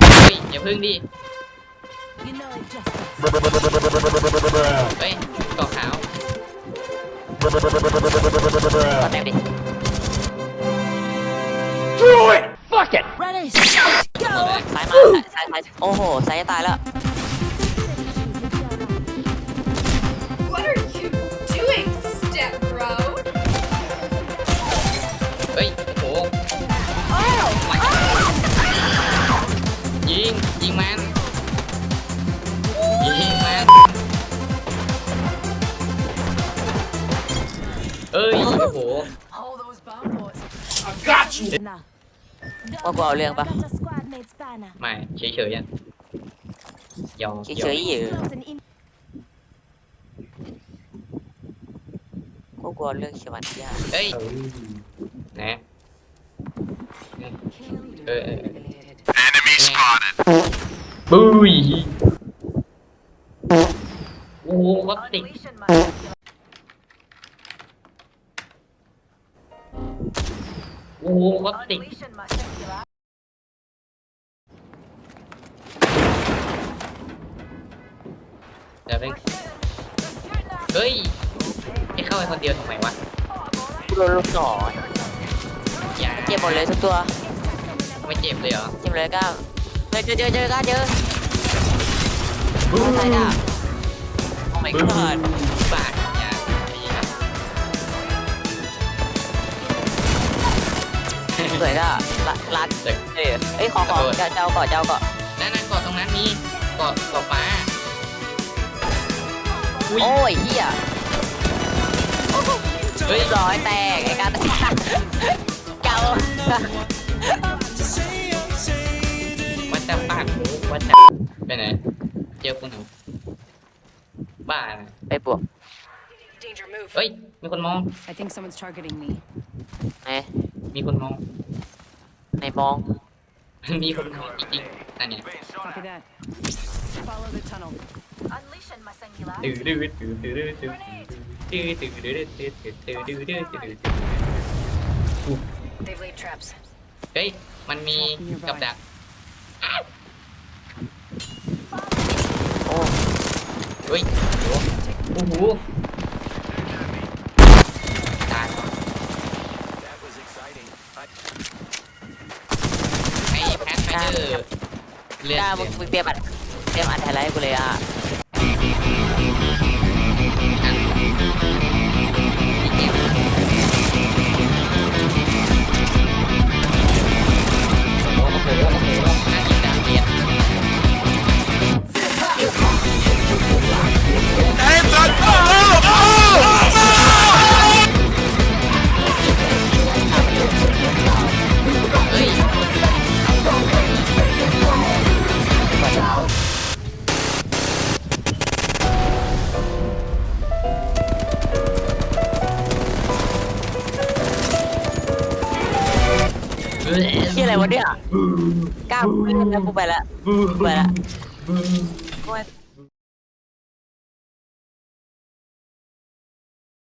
เฮ้ยอย่าพึ่งดิ You know it just เฮ้ยเกาะขาวตอนแรกดิ ready. Shot. เอ Go. อซ้ายมาซ้ายซ้ายซ้ายโอ้โหซ้ายจะตายแล้ว มันยิงมันเอ้ยโอ้โห All those bomb boys. Now. ว่ากูเอาเรื่องปะ Got a squad mate's banner. ไม่เฉยๆอะยอมเฉยๆอยู่ Close and in. ว่ากูเอาเรื่องเชวันยากเฮ้ยนะเออเออ Enemy spotted. บุ้ยโอ้โหวัดติกโอ้โหวัดติกเดี๋ยวไปเฮ้ยให้เข้าไปคนเดียวทำไมวะกูโดนลูกศรอย่าเจ็บหมดเลยทุกตัว ไม่เจ็บเลยเหรอ เจ็บเลยก้าว เจอเจอเจอเจอก้าเจอใช่ก้าวโอ้ my บึ้ม god บาดยาไอ้เหี้ยสวยก้ารัดรัดเอ้ยเอ้ยขอขอเจ้าเจ้าเกาะเจ้าเกาะนั่นนั่นเกาะตรงนั้นมีเกาะเกาะฟ้าอุ้ยโอ้ยเฮียเฮ้ยร้อยแตกไอ้การเจ้า ไปไหน เจอคุณหนูบ้านะไปบวก Danger move. เฮ้ย มีคนมอง I think someone's targeting me. ไหนมีคนมอง ไหนมอง มีคนมองจริงๆนั่นเนี่ย Copy that. Follow the tunnel. ตื้อดื้อตื้อตื้อดื้อตื้อตื้อตื้อดื้อตื้อตื้อตื้อดื้อตื้อตื้อ They've laid traps. เฮ้ย มันมีกับดัก โอ้ เฮ้ยโอ้โหตายแล้วไอ้แพทไฟเดอร์เลือดก้าวมึงมึงเตรียมอัดเตรียมอัดไฮไลท์ให้กูเลยอะ เฮียอะไรวะเนี่ยก้าวกูเล่นแล้วกูไปละบูไปละบูกู